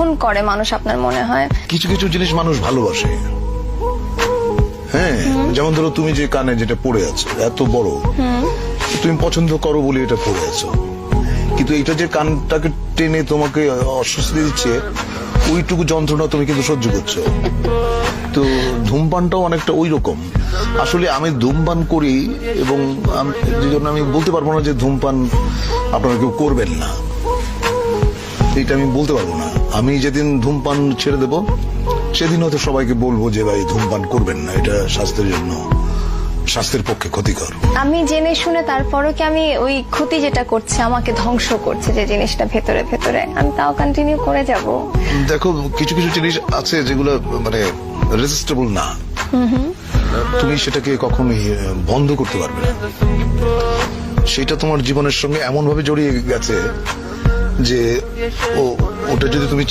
কখন করে মানুষ আপনার মনে হয়? কিছু কিছু জিনিস মানুষ ভালোবাসে। হ্যাঁ যেমন ধরো তুমি যে কানে যেটা পড়ে আছো এত বড়। তুমি পছন্দ করো বলে এটা পড়ে আছো। কিন্তু এটা যে কানটাকে টেনে তোমাকে অস্বস্তি দিচ্ছে ওইটুকু যন্ত্রণা তুমি কিন্তু সহ্য করছ। তো ধূমপানটাও অনেকটা ওই রকম আসলে আমি ধূমপান করি এবং যে জন্য আমি বলতে পারব না যে ধূমপান আপনারা কেউ করবেন না। এটা আমি বলতে পারব না। আমি যেদিন ধূমপান ছেড়ে দেব সেদিন হয়তো সবাইকে বলব যে ভাই ধূমপান করবেন না এটা স্বাস্থ্যের জন্য স্বাস্থ্যের পক্ষে ক্ষতিকর। আমি জেনে শুনে তারপরও কি আমি ওই ক্ষতি যেটা করছে আমাকে ধ্বংস করছে যে জিনিসটা ভেতরে ভেতরে আমি তাও কন্টিনিউ করে যাব। দেখো কিছু কিছু জিনিস আছে যেগুলো মানে রেজিস্টেবল না। তুমি সেটাকে কখনোই বন্ধ করতে পারবে না। সেটা তোমার জীবনের সঙ্গে এমন ভাবে জড়িয়ে গেছে যে ও ওটা যদি তুমি